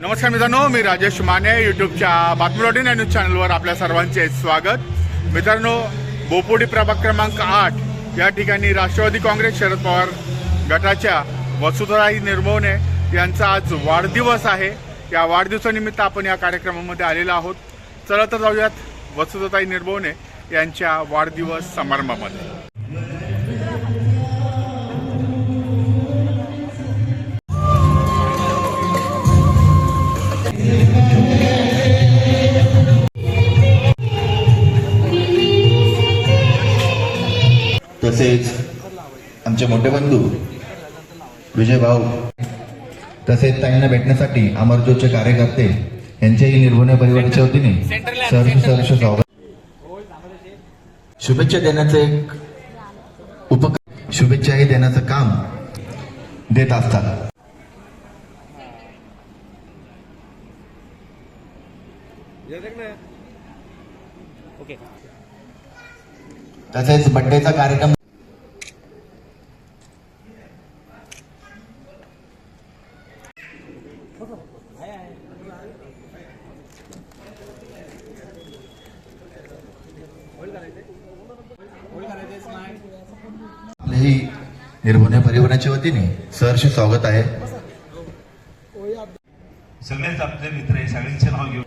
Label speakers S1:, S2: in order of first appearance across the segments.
S1: नमस्कार मित्रांनो मी राजेश माने युट्यूबच्या बातमीवाडी या न्यूज चॅनलवर आपल्या सर्वांचे स्वागत. मित्रांनो बोपोडी प्रभाग क्रमांक आठ या ठिकाणी राष्ट्रवादी काँग्रेस शरद पवार गटाच्या वसुधराई निर्मवणे यांचा आज वाढदिवस आहे. या वाढदिवसानिमित्त आपण या कार्यक्रमामध्ये आलेलो आहोत. चला तर जाऊयात वसुधताई निर्मवणे यांच्या वाढदिवस समारंभामध्ये.
S2: तसेच आमचे मोठे बंधू विजय भाऊ तसेच ताईंना भेटण्यासाठी अमरजोतचे कार्यकर्ते यांच्याही निर्भुणे परिवाराच्या वतीने सहर्ष स्वागत. शुभेच्छा देण्याचं एक उपक शुभेच्छाही देण्याचं काम देत असतात. तसेच बड्डेचा कार्यक्रम निर्भुणे परिवाराच्या वतीने सहर्ष स्वागत आहे.
S3: सगळेच आपले मित्र आहे सगळ्यांचे नाव घेऊन.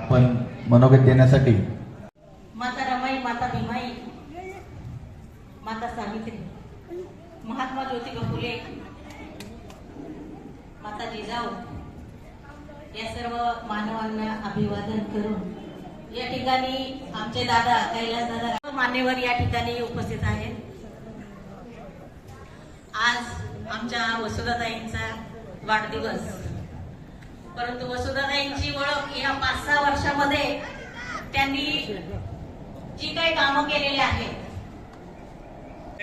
S2: आपण मनोगत देण्यासाठी
S4: माता रमाई माता भीमाई माता सावित्री महात्मा ज्योतिबा फुले माता जिजाऊ या सर्व मानवांना अभिवादन करून या ठिकाणी आमचे दादा कैलास दादा मान्यवर या ठिकाणी उपस्थित आहेत. आज आमच्या वसुधाताईंचा वाढदिवस. परंतु वसुधाताईंची ओळख या पाच सहा वर्षामध्ये त्यांनी जी काही कामं केलेली आहेत.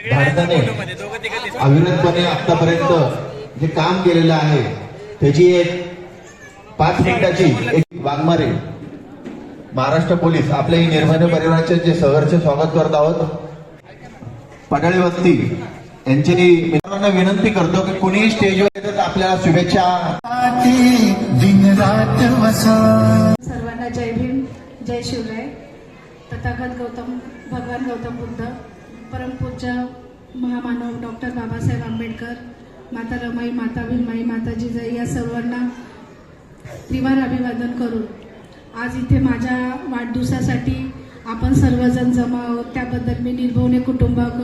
S2: भारताने अविरतपणे आतापर्यंत जे काम केलेलं आहे त्याची एक पाच मिनिटाची एक वाघमारे महाराष्ट्र पोलीस आपल्या निर्माण परिवाराचे जे सहर्ष स्वागत करत आहोत. पटाळी वस्ती यांची मित्रांना विनंती करतो की कुणीही स्टेजवर येतं तर आपल्याला शुभेच्छा.
S5: सर्वांना जय भीम जय शिवराय. तथागत गौतम भगवान गौतम बुद्ध परमपूज्य महामानव डॉक्टर बाबासाहेब आंबेडकर माता रमाई माता भीमाई माता जिजाई या सर्वांना त्रिवार अभिवादन करून आज इथे माझ्या वाढदिवसासाठी आपण सर्वजण जमा आहोत. त्याबद्दल मी निर्भवने कुटुंबाक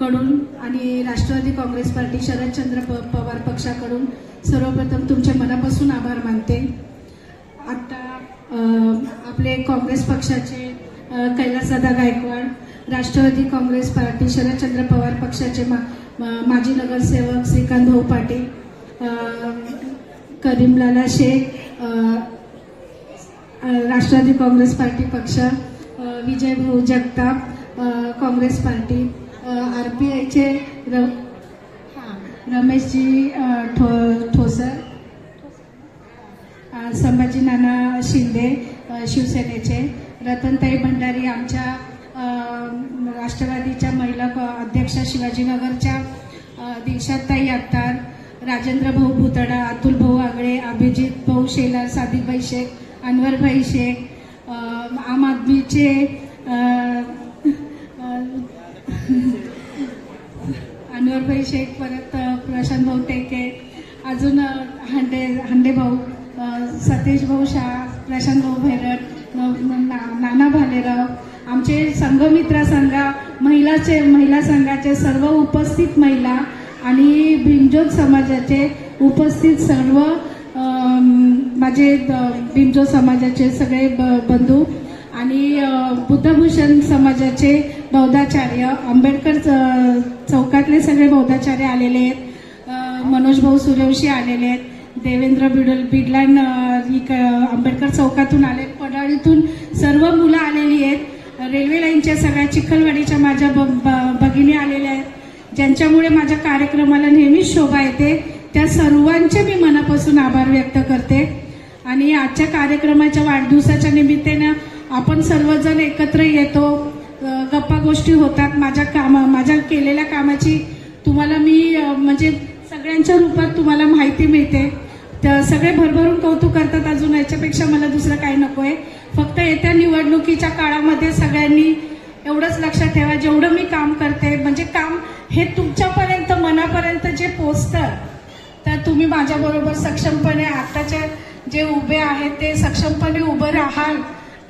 S5: कडून आणि राष्ट्रवादी काँग्रेस पार्टी शरदचंद्र प पवार पक्षाकडून सर्वप्रथम तुमच्या मनापासून आभार मानते. आता आपले काँग्रेस पक्षाचे अ, कैलासदादा गायकवाड राष्ट्रवादी काँग्रेस पार्टी शरदचंद्र पवार पक्षाचे मा मा- माजी नगरसेवक श्रीकांत भाऊ पाटील करीमलाला शेख राष्ट्रवादी काँग्रेस पार्टी पक्ष अ, Vijay Bhau Jagtap Congress party R P आयचे र हां, रमेशजी ठो ठोसर संभाजी नाना शिंदे शिवसेनेचे रतनताई भंडारी आमच्या राष्ट्रवादीच्या महिला क- अध्यक्षा शिवाजीनगरच्या दीक्षाताई दिलशादताई अत्तार राजेंद्र भाऊ भुतडा अतुल भाऊ आगळे अभिजित भाऊ शेलार सादिकभाई शेख अनवरभाई शेख आम आदमीचे अभिषेक शेख परत प्रशांत भाऊ टेके अजून हांडे हांडे भाऊ सतीश भाऊ शाह प्रशांत भाऊ भैरट ना- नाना भालेराव आमचे संघमित्रा संघा महिलाचे महिला संघाचे सर्व उपस्थित महिला आणि भीमज्योत समाजाचे उपस्थित सर्व माझे द- समाजाचे सगळे ब- बंधू आणि बुद्धभूषण समाजाचे बौद्धाचार्य आंबेडकर च- चौकातले सगळे बौद्धाचार्य आलेले आहेत. मनोज भाऊ सूर्यवंशी आलेले आहेत. देवेंद्र बिडल बिडलान आंबेडकर चौकातून आले पडाळीतून सर्व मुलं आलेली आहेत. रेल्वे लाईनच्या सगळ्या चिखलवाडीच्या माझ्या ब- ब- भगिनी आलेल्या आहेत. ज्यांच्यामुळे माझ्या कार्यक्रमाला नेहमीच शोभा येते त्या सर्वांचे मी मनापासून आभार व्यक्त करते. आणि आजच्या कार्यक्रमाच्या वाढदिवसाच्या निमित्तानं आपण सर्वजण एकत्र येतो. गप्पा गोष्टी होतात. माझ्या कामा माझ्या केलेल्या कामाची तुम्हाला मी म्हणजे सगळ्यांच्या रूपात तुम्हाला माहिती मिळते. तर सगळे भरभरून कौतुक करतात अजून याच्यापेक्षा मला दुसरं काही नको आहे फक्त येत्या निवडणुकीच्या काळामध्ये सगळ्यांनी एवढंच लक्षात ठेवा जेवढं मी काम करते म्हणजे काम हे तुमच्यापर्यंत मनापर्यंत जे पोचतं तर तुम्ही माझ्याबरोबर सक्षमपणे आताचे जे उभे आहेत ते सक्षमपणे उभं राहाल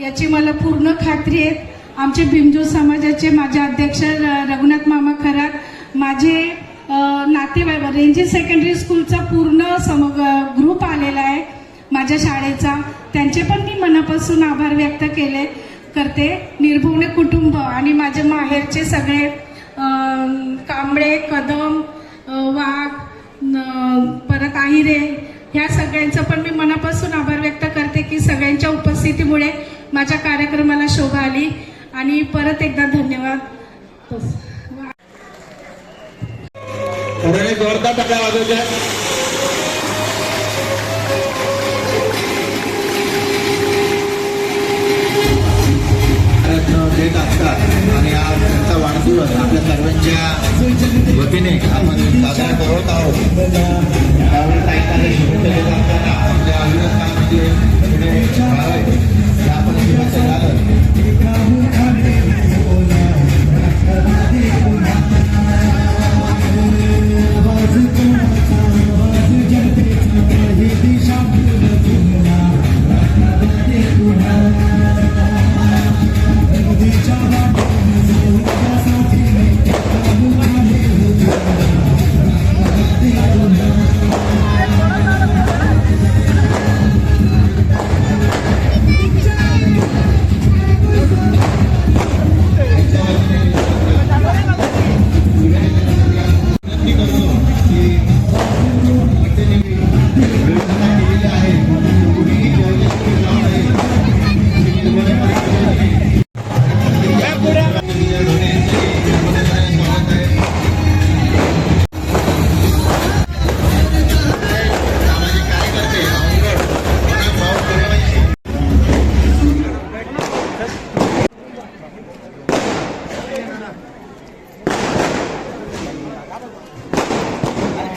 S5: याची मला पूर्ण खात्री आहे. आमचे भीमजू समाजाचे माझे अध्यक्ष र- रघुनाथ मामा खरात माझे नातेवाईक रेंजी सेकंडरी स्कूलचा पूर्ण सम ग्रुप आलेला आहे माझ्या शाळेचा. त्यांचे पण मी मनापासून आभार व्यक्त केले करते. निर्भवणे कुटुंब आणि माझे माहेरचे सगळे कांबळे कदम वाघ परत आहिरे ह्या सगळ्यांचं पण मी मनापासून आभार व्यक्त करते की सगळ्यांच्या उपस्थितीमुळे माझ्या कार्यक्रमाला शोभा आली. आणि परत एकदा धन्यवाद.
S2: जोरदार देत असतात. आणि आज त्यांचा वाढदिवस आपल्या सर्वांच्या वतीने आपण साजरा करत आहोत. त्यावेळी साहित्याला शुभेच्छा देत असताना आपल्या अभिनंदनामध्ये पुढे आपण शुभेच्छा झालं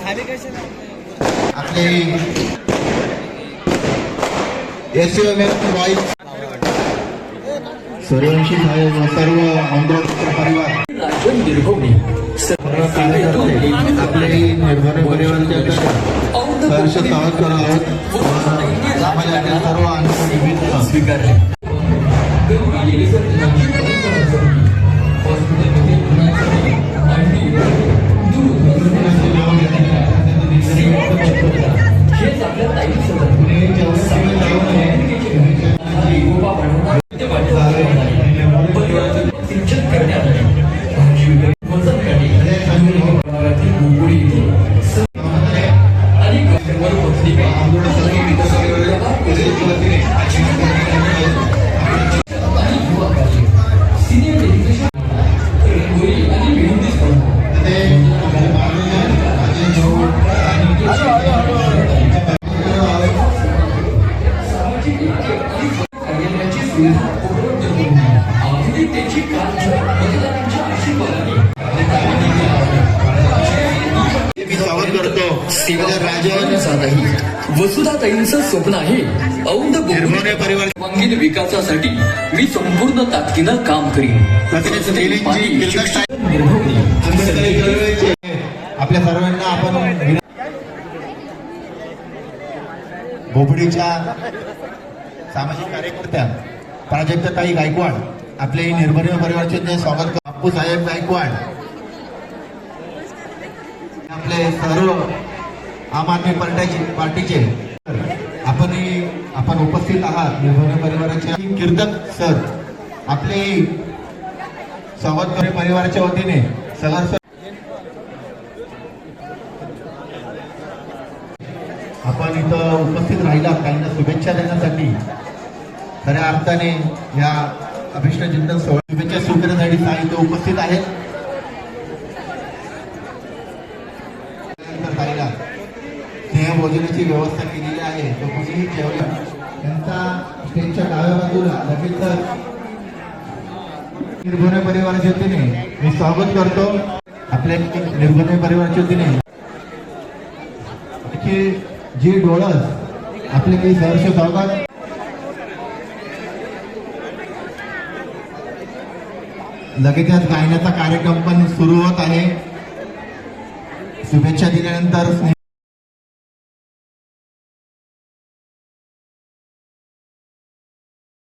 S2: आपले एस बॉईज सूर्यवंशी साहेब व सर्व आंदोलन परिवार
S6: राजन निर्भवणे
S2: सर्व कार्यकर्ते आपले निर्भर परिवाराचे सहर्ष स्वागत करत आहोत व समाजातील सर्व अनुभव विविध
S6: स्वीकारले हेच आपल्या ताईचं परिवाराचं
S2: करतो
S6: सेवा
S2: राजन
S6: जात वसुधाताईंचं स्वप्न आहे. औंध
S2: परिवार
S6: विकासासाठी मी संपूर्ण ताकदीनं काम करीन.
S2: आपल्या सर्वांना आपण भोपडीच्या सामाजिक कार्यकर्त्या प्राजक्ताताई गायकवाड आपले निर्भय परिवारचे जे स्वागत बाप्पू साहेब गायकवाड. आपले सर्व आम आदमी पार्टीचे पार्टीचे. आपण आपण उपस्थित आहात. निर्भय परिवाराचे कीर्तक सर. आपले स्वागत परिवाराच्या वतीने सलार सर आपण इथं उपस्थित राहिला काहींना शुभेच्छा देण्यासाठी. खऱ्या अर्थाने या अभिष्ट चिंतन सोहळा शुभेच्छा स्वीकारण्यासाठी साई इथं उपस्थित आहेत. भोजनाची व्यवस्था केलेली आहे. तो कुणीही जेवला त्यांचा त्यांच्या डाव्या बाजूला लगेच निर्भुणे परिवाराच्या वतीने मी स्वागत करतो. आपल्या निर्भुणे परिवाराच्या वतीने. आणखी जी डोळस आपले काही सहर्ष स्वागत लगेचच गायनाचा कार्यक्रम पण सुरू होत आहे. शुभेच्छा दिल्यानंतर